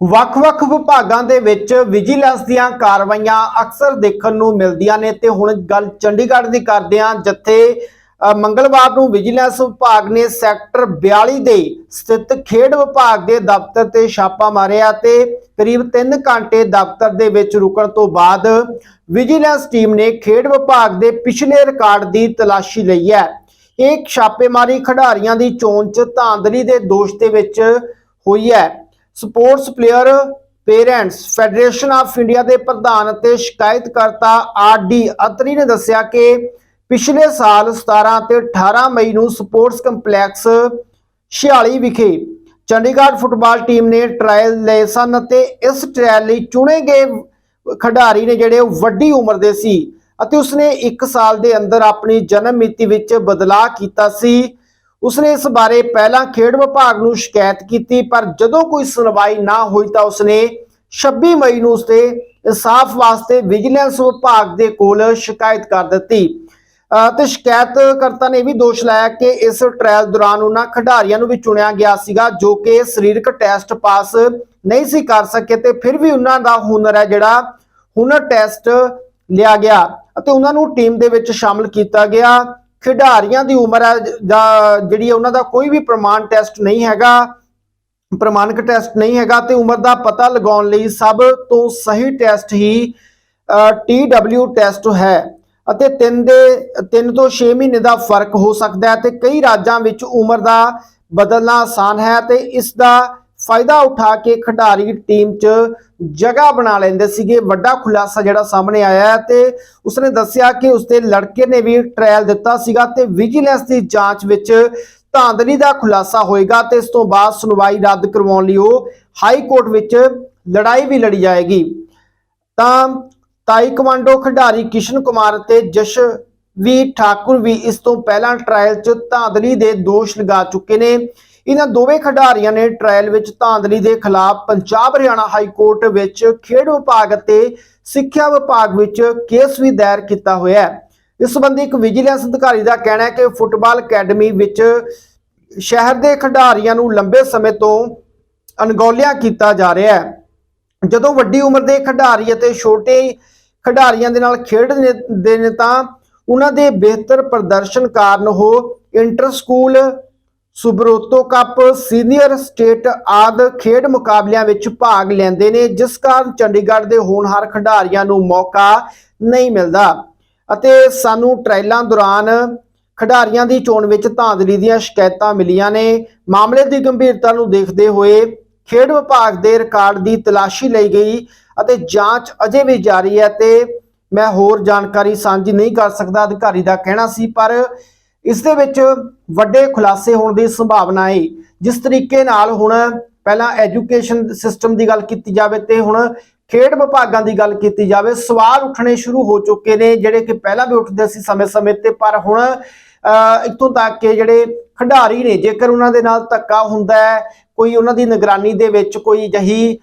ਵੱਖ-ਵੱਖ ਵਿਭਾਗਾਂ ਦੇ ਵਿੱਚ ਵਿਜੀਲੈਂਸ ਦੀਆਂ ਕਾਰਵਾਈਆਂ ਅਕਸਰ ਦੇਖਣ ਨੂੰ ਮਿਲਦੀਆਂ ਨੇ ਤੇ ਹੁਣ ਗੱਲ ਚੰਡੀਗੜ੍ਹ ਦੀ ਕਰਦੇ ਹਾਂ, ਜਿੱਥੇ ਮੰਗਲਵਾਰ ਨੂੰ ਵਿਜੀਲੈਂਸ ਵਿਭਾਗ ਨੇ ਸੈਕਟਰ 42 ਦੇ ਸਥਿਤ ਖੇਡ ਵਿਭਾਗ ਦੇ ਦਫ਼ਤਰ ਤੇ ਛਾਪਾ ਮਾਰਿਆ ਤੇ ਕਰੀਬ 3 ਘੰਟੇ ਦਫ਼ਤਰ ਦੇ ਵਿੱਚ ਰੁਕਣ ਤੋਂ ਬਾਅਦ ਵਿਜੀਲੈਂਸ ਟੀਮ ਨੇ ਖੇਡ ਵਿਭਾਗ ਦੇ ਪਿਛਲੇ ਰਿਕਾਰਡ ਦੀ ਤਲਾਸ਼ੀ ਲਈ ਹੈ। ਇਹ ਛਾਪੇਮਾਰੀ ਖਿਡਾਰੀਆਂ ਦੀ ਚੋਣ 'ਚ ਧਾਂਦਲੀ ਦੇ ਦੋਸ਼ ਦੇ ਵਿੱਚ ਹੋਈ ਹੈ। Sports player parents federation of India ਦੇ ਪ੍ਰਧਾਨ ਅਤੇ ਸ਼ਿਕਾਇਤਕਰਤਾ ਆਰ ਡੀ ਅਤਰੀ ਨੇ ਦੱਸਿਆ ਕਿ ਪਿਛਲੇ ਸਾਲ 17 ਤੇ 18 ਮਈ ਨੂੰ ਸਪੋਰਟਸ ਕੰਪਲੈਕਸ 46 ਵਿਖੇ ਚੰਡੀਗੜ੍ਹ ਫੁੱਟਬਾਲ ਟੀਮ ਨੇ ਟ੍ਰਾਇਲ ਲਏ ਸਨ ਅਤੇ ਇਸ ਟ੍ਰਾਇਲ ਲਈ ਚੁਣੇ ਗਏ ਖਿਡਾਰੀ ਨੇ ਜਿਹੜੇ ਉਹ ਵੱਡੀ ਉਮਰ ਦੇ ਸੀ ਅਤੇ ਉਸਨੇ 1 ਸਾਲ ਦੇ ਅੰਦਰ ਆਪਣੀ ਜਨਮ ਮਿਤੀ ਵਿੱਚ ਬਦਲਾਅ ਕੀਤਾ ਸੀ। ਉਸਨੇ ਇਸ ਬਾਰੇ ਪਹਿਲਾਂ ਖੇਡ ਵਿਭਾਗ ਨੂੰ ਸ਼ਿਕਾਇਤ ਕੀਤੀ, ਪਰ ਜਦੋਂ ਕੋਈ ਸੁਣਵਾਈ ਨਾ ਹੋਈ ਤਾਂ ਉਸਨੇ 26 ਮਈ ਨੂੰ ਉਸਤੇ ਇਨਸਾਫ ਵਾਸਤੇ ਵਿਜੀਲੈਂਸ ਵਿਭਾਗ ਦੇ ਕੋਲ ਸ਼ਿਕਾਇਤ ਕਰ ਦਿੱਤੀ। ਅਹ ਤੇ ਸ਼ਿਕਾਇਤਕਰਤਾ ਨੇ ਇਹ ਵੀ ਦੋਸ਼ ਲਾਇਆ ਕਿ ਇਸ ਟ੍ਰਾਇਲ ਦੌਰਾਨ ਉਹਨਾਂ ਖਿਡਾਰੀਆਂ ਨੂੰ ਵੀ ਚੁਣਿਆ ਗਿਆ ਸੀਗਾ, ਜੋ ਕਿ ਸਰੀਰਕ ਟੈਸਟ ਪਾਸ ਨਹੀਂ ਸੀ ਕਰ ਸਕੇ ਤੇ ਫਿਰ ਵੀ ਉਹਨਾਂ ਦਾ ਹੁਨਰ ਹੈ ਜਿਹੜਾ ਹੁਨਰ ਟੈਸਟ ਲਿਆ ਗਿਆ ਅਤੇ ਉਹਨਾਂ ਨੂੰ ਟੀਮ ਦੇ ਵਿੱਚ ਸ਼ਾਮਲ ਕੀਤਾ ਗਿਆ। ਖਿਡਾਰੀਆਂ ਦੀ ਉਮਰ ਹੈ, ਜਾਂ ਜਿਹੜੀ ਹੈ ਉਹਨਾਂ ਦਾ ਕੋਈ ਵੀ ਪ੍ਰਮਾਣ ਟੈਸਟ ਨਹੀਂ ਹੈਗਾ, ਪ੍ਰਮਾਣਿਕ ਟੈਸਟ ਨਹੀਂ ਹੈਗਾ, ਤੇ ਉਮਰ ਦਾ ਪਤਾ ਲਗਾਉਣ ਲਈ ਸਭ ਤੋਂ ਸਹੀ ਟੈਸਟ ਹੀ TW ਟੈਸਟ ਹੈ। ਅਤੇ 3 ਦੇ 3 ਤੋਂ 6 ਮਹੀਨੇ ਦਾ ਫ਼ਰਕ ਹੋ ਸਕਦਾ ਹੈ ਤੇ ਕਈ ਰਾਜਾਂ ਵਿੱਚ ਉਮਰ ਦਾ ਬਦਲਣਾ ਆਸਾਨ ਹੈ ਤੇ ਇਸ ਦਾ ਫਾਇਦਾ ਉਠਾ ਕੇ ਖਿਡਾਰੀ ਟੀਮ 'ਚ ਜਗ੍ਹਾ ਬਣਾ ਲੈਂਦੇ ਸੀਗੇ। ਵੱਡਾ ਖੁਲਾਸਾ ਜਿਹੜਾ ਸਾਹਮਣੇ ਆਇਆ ਤੇ ਉਸਨੇ ਦੱਸਿਆ ਕਿ ਉਸਦੇ ਲੜਕੇ ਨੇ ਵੀ ਟ੍ਰਾਇਲ ਦਿੱਤਾ ਸੀਗਾ ਤੇ ਵਿਜੀਲੈਂਸ ਦੀ ਜਾਂਚ ਵਿੱਚ ਧਾਂਦਲੀ ਦਾ ਖੁਲਾਸਾ ਹੋਏਗਾ ਤੇ ਇਸ ਤੋਂ ਬਾਅਦ ਸੁਣਵਾਈ ਰੱਦ ਕਰਵਾਉਣ ਲਈ ਉਹ ਹਾਈ ਕੋਰਟ ਵਿੱਚ ਲੜਾਈ ਵੀ ਲੜੀ ਜਾਏਗੀ। ਤਾਂ ਤਾਈ ਕਮਾਂਡੋ ਖਿਡਾਰੀ ਕਿਸ਼ਨ ਕੁਮਾਰ ਅਤੇ ਜਸ਼ ਵੀ ਠਾਕੁਰ ਵੀ ਇਸ ਤੋਂ ਪਹਿਲਾਂ ਟ੍ਰਾਇਲ 'ਚ ਧਾਂਦਲੀ ਦੇ ਦੋਸ਼ ਲਗਾ ਚੁੱਕੇ ਨੇ। ਇਹਨਾਂ ਦੋਵੇਂ ਖਿਡਾਰੀਆਂ ਨੇ ਟ੍ਰਾਇਲ ਵਿੱਚ ਧਾਂਦਲੀ ਦੇ ਖਿਲਾਫ ਪੰਜਾਬ ਹਰਿਆਣਾ ਹਾਈ ਕੋਰਟ ਵਿੱਚ ਖੇਡ ਵਿਭਾਗ ਅਤੇ ਸਿੱਖਿਆ ਵਿਭਾਗ ਵਿੱਚ ਕੇਸ ਵੀ ਦਾਇਰ ਕੀਤਾ ਹੋਇਆ ਹੈ। ਇਸ ਸੰਬੰਧੀ ਇੱਕ ਵਿਜੀਲੈਂਸ ਅਧਿਕਾਰੀ ਦਾ ਕਹਿਣਾ ਹੈ ਕਿ ਫੁੱਟਬਾਲ ਅਕੈਡਮੀ ਵਿੱਚ ਸ਼ਹਿਰ ਦੇ ਖਿਡਾਰੀਆਂ ਨੂੰ ਲੰਬੇ ਸਮੇਂ ਤੋਂ ਅਣਗੌਲਿਆ ਕੀਤਾ ਜਾ ਰਿਹਾ ਹੈ। ਜਦੋਂ ਵੱਡੀ ਉਮਰ ਦੇ ਖਿਡਾਰੀ ਅਤੇ ਛੋਟੇ ਖਿਡਾਰੀਆਂ ਦੇ ਨਾਲ ਖੇਡਦੇ ਨੇ ਤਾਂ ਉਹਨਾਂ ਦੇ ਬਿਹਤਰ ਪ੍ਰਦਰਸ਼ਨ ਕਾਰਨ ਉਹ inter school Subroto cup senior state ਆਦ ਖੇਡ ਮੁਕਾਬਲਿਆਂ ਵਿੱਚ ਭਾਗ ਲੈਂਦੇ ਨੇ, ਜਿਸ ਕਾਰਨ ਚੰਡੀਗੜ੍ਹ ਦੇ ਹੋਣਹਾਰ ਖਿਡਾਰੀਆਂ ਨੂੰ ਮੌਕਾ ਨਹੀਂ ਮਿਲਦਾ। ਅਤੇ ਸਾਨੂੰ ਟ੍ਰਾਇਲਾਂ ਦੌਰਾਨ ਖਿਡਾਰੀਆਂ ਦੀ ਚੋਣ ਵਿੱਚ ਧਾਂਦਲੀ ਦੀਆਂ ਸ਼ਿਕਾਇਤਾਂ ਮਿਲੀਆਂ ਨੇ। ਮਾਮਲੇ ਦੀ ਗੰਭੀਰਤਾ ਨੂੰ ਦੇਖਦੇ ਹੋਏ ਖੇਡ ਵਿਭਾਗ ਦੇ ਰਿਕਾਰਡ ਦੀ ਤਲਾਸ਼ੀ ਲਈ ਗਈ ਅਤੇ ਜਾਂਚ ਅਜੇ ਵੀ ਜਾਰੀ ਹੈ ਤੇ ਮੈਂ ਹੋਰ ਜਾਣਕਾਰੀ ਸਾਂਝੀ ਨਹੀਂ ਕਰ ਸਕਦਾ, ਅਧਿਕਾਰੀ ਦਾ ਕਹਿਣਾ ਸੀ, ਪਰ ਇਸ ਦੇ ਵਿੱਚ ਵੱਡੇ ਖੁਲਾਸੇ ਹੋਣ ਦੀ ਸੰਭਾਵਨਾ ਹੈ। ਜਿਸ ਤਰੀਕੇ ਨਾਲ ਹੁਣ ਪਹਿਲਾਂ ਐਜੂਕੇਸ਼ਨ ਸਿਸਟਮ ਦੀ ਗੱਲ ਕੀਤੀ ਜਾਵੇ ਤੇ ਹੁਣ ਖੇਡ ਵਿਭਾਗਾਂ ਦੀ ਗੱਲ ਕੀਤੀ ਜਾਵੇ ਸਵਾਲ ਉੱਠਣੇ ਸ਼ੁਰੂ ਹੋ ਚੁੱਕੇ ਨੇ ਜਿਹੜੇ ਕਿ ਪਹਿਲਾਂ ਵੀ ਉੱਠਦੇ ਸੀ ਸਮੇਂ-ਸਮੇਂ ਤੇ ਪਰ ਹੁਣ ਅਹ, ਇੱਥੋਂ ਤੱਕ ਕਿ ਜਿਹੜੇ ਖਿਡਾਰੀ ਨੇ ਜੇਕਰ ਉਹਨਾਂ ਦੇ ਨਾਲ ਧੱਕਾ ਹੁੰਦਾ ਹੈ ਕੋਈ ਉਹਨਾਂ ਦੀ ਨਿਗਰਾਨੀ ਦੇ ਵਿੱਚ ਕੋਈ ਜਹੀ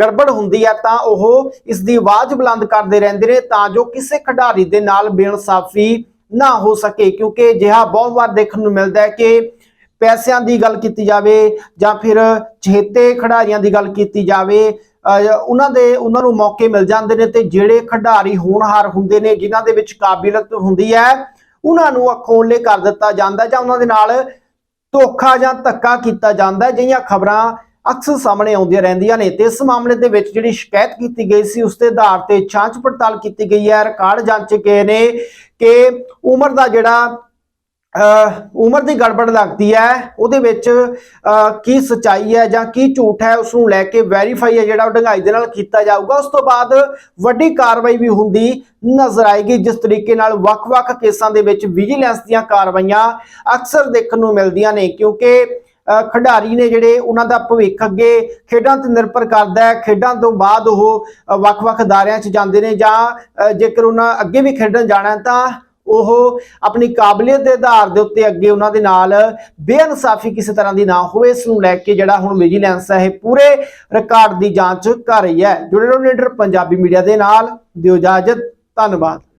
ਗੜਬੜ ਹੁੰਦੀ ਹੈ ਤਾਂ ਉਹ ਇਸ ਦੀ ਆਵਾਜ਼ ਬੁਲੰਦ ਕਰਦੇ ਰਹਿੰਦੇ ਨੇ ਤਾਂ ਜੋ ਕਿਸੇ ਖਿਡਾਰੀ ਦੇ ਨਾਲ ਬੇਇਨਸਾਫੀ ਨਾ ਹੋ ਸਕੇ, ਕਿਉਂਕਿ ਜਿਹਾ ਬਹੁਤ ਵਾਰ ਦੇਖਣ ਨੂੰ ਮਿਲਦਾ ਹੈ ਕਿ ਪੈਸਿਆਂ ਦੀ ਗੱਲ ਕੀਤੀ ਜਾਵੇ ਜਾਂ ਫਿਰ ਛੇਤੇ ਖਿਡਾਰੀਆਂ ਦੀ ਗੱਲ ਕੀਤੀ ਜਾਵੇ, ਅਹ ਉਹਨਾਂ ਦੇ, ਉਹਨਾਂ ਨੂੰ ਮੌਕੇ ਮਿਲ ਜਾਂਦੇ ਨੇ ਤੇ ਜਿਹੜੇ ਖਿਡਾਰੀ ਹੋਣਹਾਰ ਹੁੰਦੇ ਨੇ, ਜਿਨ੍ਹਾਂ ਦੇ ਵਿੱਚ ਕਾਬਲੀਅਤ ਹੁੰਦੀ ਹੈ, ਉਹਨਾਂ ਨੂੰ ਅਖੋਲੇ ਕਰ ਦਿੱਤਾ ਜਾਂਦਾ ਜਾਂ ਉਹਨਾਂ ਦੇ ਨਾਲ ਧੋਖਾ ਜਾਂ ਧੱਕਾ ਕੀਤਾ ਜਾਂਦਾ ਜਿਹੀਆਂ ਖਬਰਾਂ ਅਕਸਰ ਸਾਹਮਣੇ ਆਉਂਦੀਆਂ ਰਹਿੰਦੀਆਂ ਨੇ। ਤੇ ਇਸ ਮਾਮਲੇ ਦੇ ਵਿੱਚ ਜਿਹੜੀ ਸ਼ਿਕਾਇਤ ਕੀਤੀ ਗਈ ਸੀ, ਉਸ ਦੇ ਆਧਾਰ ਤੇ ਜਾਂਚ ਪੜਤਾਲ ਕੀਤੀ ਗਈ ਹੈ। ਰਿਕਾਰਡ ਜਾਂਚ ਗਏ ਨੇ ਕਿ ਉਮਰ ਦਾ ਜਿਹੜਾ, ਅਹ, ਉਮਰ ਦੀ ਗੜਬੜ ਲੱਗਦੀ ਹੈ, ਉਹਦੇ ਵਿੱਚ ਕੀ ਸਚਾਈ ਹੈ ਜਾਂ ਕੀ ਝੂਠ ਹੈ, ਉਸ ਨੂੰ ਲੈ ਕੇ ਵੈਰੀਫਾਈ ਹੈ, ਜਿਹੜਾ ਉਹ ਢੰਗਾਈ ਦੇ ਨਾਲ ਕੀਤਾ ਜਾਊਗਾ। ਉਸ ਤੋਂ ਬਾਅਦ ਵੱਡੀ ਕਾਰਵਾਈ ਵੀ ਹੁੰਦੀ ਨਜ਼ਰ ਆਏਗੀ, ਜਿਸ ਤਰੀਕੇ ਨਾਲ ਵੱਖ-ਵੱਖ ਕੇਸਾਂ ਦੇ ਵਿੱਚ ਵਿਜੀਲੈਂਸ ਦੀਆਂ ਕਾਰਵਾਈਆਂ ਅਕਸਰ ਦੇਖਣ ਨੂੰ ਮਿਲਦੀਆਂ ਨੇ, ਕਿਉਂਕਿ ਖਿਡਾਰੀ ਨੇ ਜਿਹੜੇ ਉਹਨਾਂ ਦਾ ਭਵਿੱਖ ਅੱਗੇ ਖੇਡਾਂ ਤੇ ਨਿਰਭਰ ਕਰਦਾ ਹੈ। ਖੇਡਾਂ ਤੋਂ ਬਾਅਦ ਉਹ ਵੱਖ-ਵੱਖ ਅਦਾਰਿਆਂ 'ਚ ਜਾਂਦੇ ਨੇ ਜਾਂ ਜੇਕਰ ਉਹਨਾਂ ਅੱਗੇ ਵੀ ਖੇਡਣ ਜਾਣਾ ਤਾਂ ਉਹ ਆਪਣੀ ਕਾਬਲੀਅਤ ਦੇ ਆਧਾਰ ਦੇ ਉੱਤੇ ਅੱਗੇ ਉਹਨਾਂ ਦੇ ਨਾਲ ਬੇਇਨਸਾਫੀ ਕਿਸੇ ਤਰ੍ਹਾਂ ਦੀ ਨਾ ਹੋਵੇ। ਇਸ ਨੂੰ ਲੈ ਕੇ ਜਿਹੜਾ ਹੁਣ ਵਿਜੀਲੈਂਸ ਹੈ, ਇਹ ਪੂਰੇ ਰਿਕਾਰਡ ਦੀ ਜਾਂਚ ਕਰ ਰਹੀ ਹੈ। ਜੁੜੇ ਰਹੋ ਨੀਡਰ ਪੰਜਾਬੀ ਮੀਡੀਆ ਦੇ ਨਾਲ। ਦਿਓ ਇਜਾਜ਼ਤ। ਧੰਨਵਾਦ।